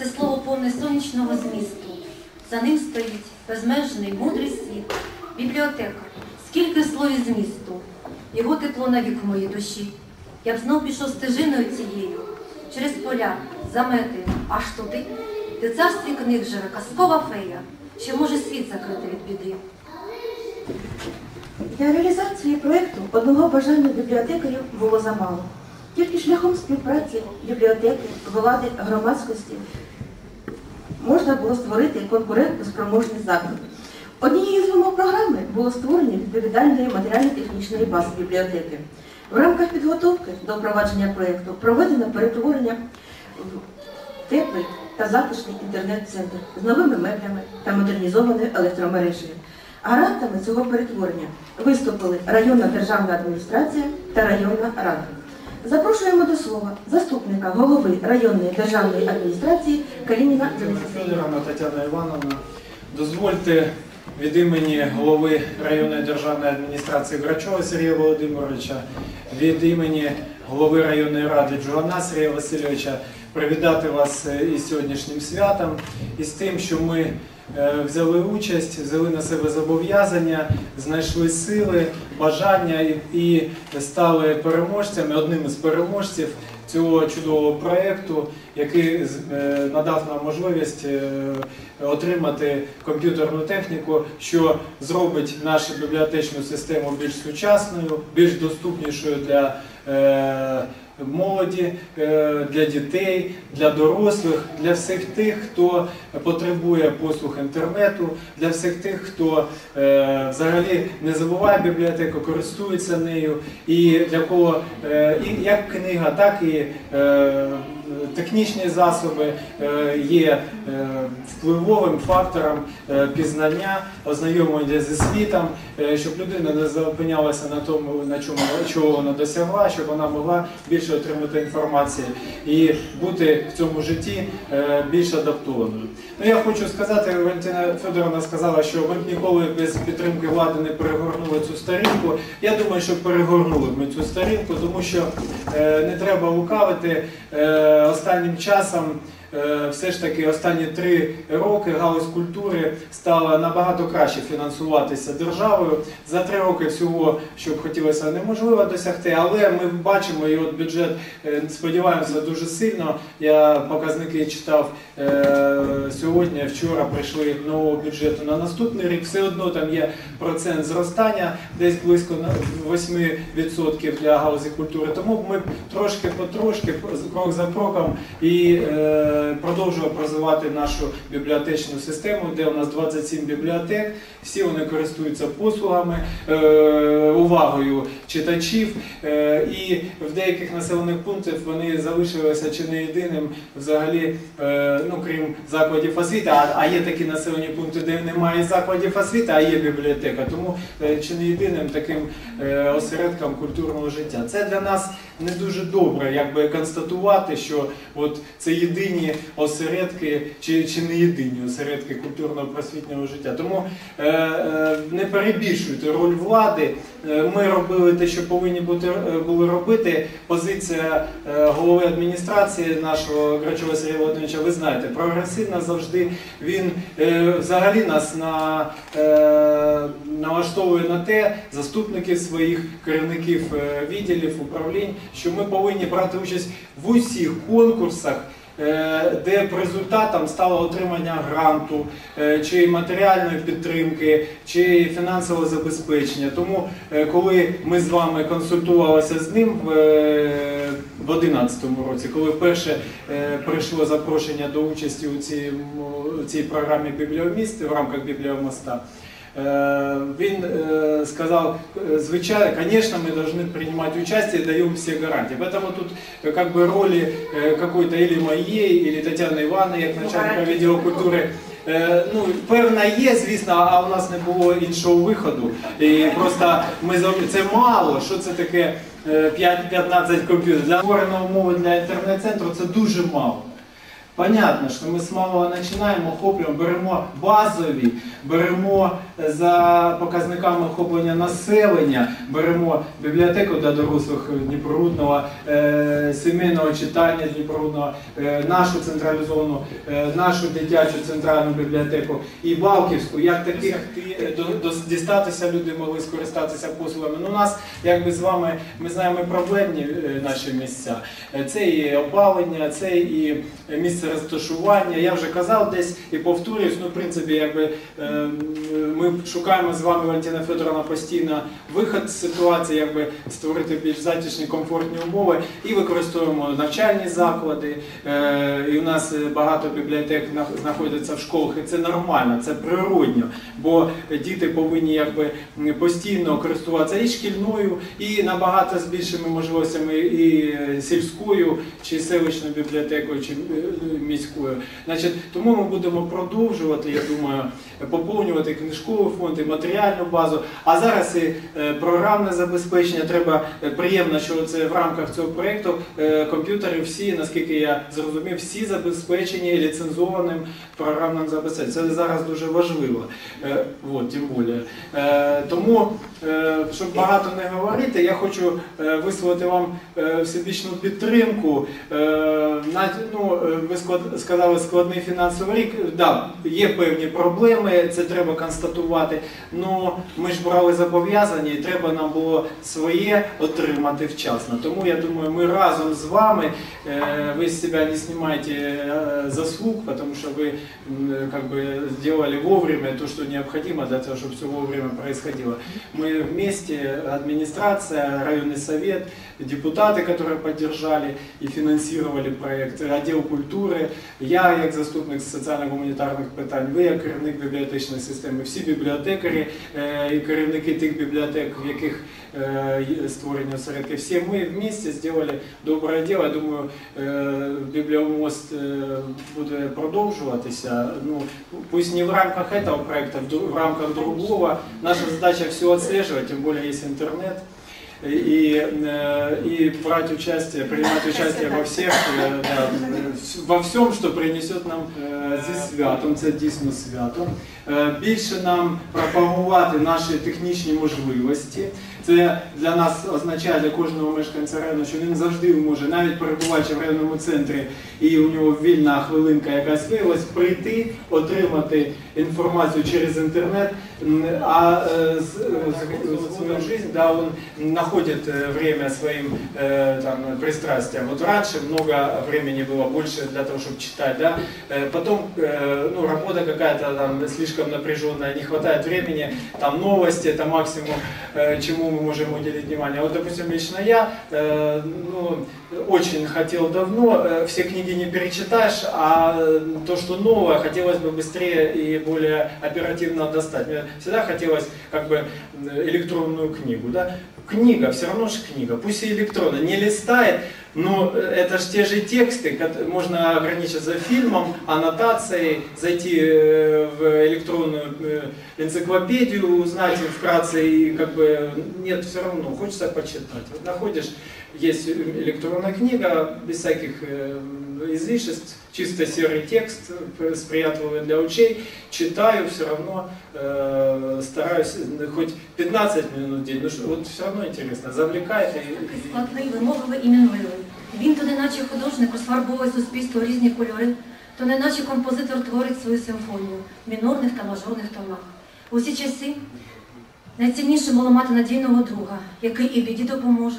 Це слово повне сонячного змісту. За ним стоїть безмежний мудрий світ, бібліотека. Скільки слов і змісту, його тепло навік в моїй душі. Я б знов пішов стежиною цією, через поля, замети, аж туди, де царстві книг живе казкова фея, що може світ закрити від біди. Для реалізації проєкту одного бажання бібліотекарів було замало. Тільки шляхом співпраці бібліотеки, влади, громадськості можна було створити конкурентно-спроможний заклад. Однією з вимог програми було створення відповідальної матеріально-технічної бази бібліотеки. В рамках підготовки до впровадження проєкту проведено перетворення в теплий та затишний інтернет-центр з новими меблями та модернізованою електромережею. Гарантами цього перетворення виступили районна державна адміністрація та районна рада. Запрошуємо до слова заступника голови районної державної адміністрації Калініна Федоровна, Тетяна Івановна, дозвольте від імені голови районної державної адміністрації Грачова Сергія Володимировича, від імені голови районної ради Джугана Сергія Васильовича привітати вас е, із сьогоднішнім святом і з тим, що ми взяли участь, взяли на себе зобов'язання, знайшли сили, бажання і, стали переможцями, одним із переможців цього чудового проєкту, який е, надав нам можливість е, отримати комп'ютерну техніку, що зробить нашу бібліотечну систему більш сучасною, більш доступнішою для е, молоді, е, для дітей, для дорослих, для всіх тих, хто потребує послуг інтернету, для всіх тих, хто е, взагалі не забуває бібліотеку, користується нею, і для кого е, і як книга, так і технічні засоби е, є е, впливовим фактором е, пізнання, ознайомлення зі світом, щоб людина не зупинялася на тому, на чому чого вона досягла, щоб вона могла більше отримати інформації і бути в цьому житті більш адаптованою. Ну я хочу сказати, Валентина Федоровна сказала, що ми б ніколи без підтримки влади не перегорнули цю сторінку. Я думаю, що перегорнули ми цю сторінку, тому що не треба лукавити. Останнім часом все ж таки останні три роки галузь культури стала набагато краще фінансуватися державою. За три роки всього, що б хотілося, неможливо досягти, але ми бачимо, і от бюджет е, сподіваємося дуже сильно. Я показники читав е, сьогодні, вчора прийшли нового бюджету на наступний рік. Все одно там є процент зростання, десь близько на 8% для галузі культури. Тому ми трошки потрошки, крок за кроком, і продовжуємо розвивати нашу бібліотечну систему, де у нас 27 бібліотек. Всі вони користуються послугами, е, увагою читачів. Е, і в деяких населених пунктах вони залишилися чи не єдиним взагалі, е, ну крім закладів освіти. А, є такі населені пункти, де немає закладів освіти, а є бібліотека. Тому чи не єдиним таким осередком культурного життя. Це для нас не дуже добре, якби констатувати, що от це єдині осередки, чи, чи не єдині осередки культурного просвітнього життя. Тому е, е, не перебільшуйте роль влади. Е, Ми робили те, що повинні бути е, були робити. Позиція е, голови адміністрації нашого Грачова Сергія Володимировича, ви знаєте, прогресивна завжди. Він е, взагалі нас на, е, налаштовує на те, заступників своїх керівників е, відділів, управлінь, що ми повинні брати участь в усіх конкурсах. Е, Де результатом стало отримання гранту, е, чи матеріальної підтримки, чи фінансового забезпечення. Тому, е, коли ми з вами консультувалися з ним в е, 2011 році, коли вперше прийшло запрошення до участі у цій, у цій програмі бібліоміст в рамках бібліомоста, Він э, сказал, э, звичайно, конечно, мы должны принимать участие, даем все гарантии. Поэтому тут э, как бы роли э, какой-то или моей, или Тетяни Івановни, як начальника відділу культури, е, ну, певна є, звісно, а у нас не було іншого виходу. І просто ми зав- це мало, що це таке е, 5-15 комп'ютерів. Для створення умови для інтернет-центру це дуже мало. Понятно, що ми з малого починаємо, охоплюємо, беремо базові, беремо за показниками охоплення населення беремо бібліотеку для дорослих Дніпровудного, е, сімейного читання Дніпровудного, е, нашу централізовану, е, нашу дитячу центральну бібліотеку і Балківську, як таких дістатися люди могли скористатися послугами. Ну, у нас, якби з вами, ми знаємо проблемні наші місця. Це і опалення, це і місце розташування. Я вже казав десь і повторююсь, ну, в принципі, якби е, ми шукаємо з вами, Валентина Федоровна, постійно виход з ситуації, якби створити більш затишні, комфортні умови і використовуємо навчальні заклади. Е, І у нас багато бібліотек знаходяться в школах, і це нормально, це природньо, бо діти повинні якби постійно користуватися і шкільною, і набагато з більшими можливостями і е, сільською, чи селищною бібліотекою, чи е, міською. Значить, тому ми будемо продовжувати, я думаю, поповнювати книжковий фонд і матеріальну базу. А зараз і е, програмне забезпечення. Треба е, приємно, що це в рамках цього проєкту е, комп'ютери всі, наскільки я зрозумів, всі забезпечені ліцензованим програмним забезпеченням. Це зараз дуже важливо. От, тим більше. Тому, щоб багато не говорити, я хочу е, висловити вам е, всебічну підтримку. Е, ну, е, ви сказали складний фінансовий рік. Да, є певні проблеми, це треба констатувати. Ну ми ж брали зобов'язання, і треба нам було своє отримати вчасно. Тому я думаю, ми разом з вами. е, Ви з себе не знімаєте е, заслуг, тому що ви как бы сделали вовремя то, что необходимо для того, чтобы все вовремя происходило. Вместе, администрация, районный совет, депутаты, которые поддержали и финансировали проект, отдел культури, я як заступник з соціально-гуманітарних питань, ви як керівник бібліотечної системи, всі бібліотекарі е, і керівники тих бібліотек, в яких е, є створені осередки, всі ми вместе зробили добре діло. Я думаю, е, бібліомост е, буде продовжуватися. Ну, пусть не в рамках этого проекта, в, дру- в рамках другого. Наша задача все отслеживать, тем более есть интернет. И, э, и брать участие, принимать участие во всех, э, да, э, вс- во всем, що принесет нам е, зі святом, це дійсно свято. Е, Більше нам пропагувати наші технічні можливості. Це для нас означає для кожного мешканця району, що він завжди може, навіть перебуваючи в районному центрі, і у нього вільна хвилинка якась виявилась, прийти, отримати інформацію через інтернет, м, а е, з- з- свою жизнь, да, он находит э, время своим э, там, пристрастиям. Вот раньше много времени было больше для того, чтобы читать, да, Э, потом э, ну, работа какая-то там слишком напряженная, не хватает времени, там новости, это максимум, э, мы можем уделить внимание. Вот, допустим, лично я, э, ну, очень хотел давно, э, все книги не перечитаешь, а то, что новое, хотелось бы быстрее и более оперативно достать. Мне всегда хотелось как бы электронную книгу, да. Книга, все равно же книга, пусть и электронная, не листает, но э, это же те же тексты, можно ограничиться фильмом, аннотацией, зайти э, в электронную э, энциклопедию, узнать вкратце, и как бы нет, все равно, хочется почитать. Вот находишь, есть электронная книга, без всяких излишеств, чисто серый текст, э, сприятливый для очей, читаю, все равно э, стараюсь, э, хоть 15 минут в день, ну что, вот все равно интересно, завлекает. и- Такий и- складний, вимогливий і мінливий. Він то неначе художник розфарбовує суспільство у різні кольори, то неначе композитор творить свою симфонію в мінорних та мажорних тонах. У всі часи найцінніше було мати надійного друга, який і в біді допоможе,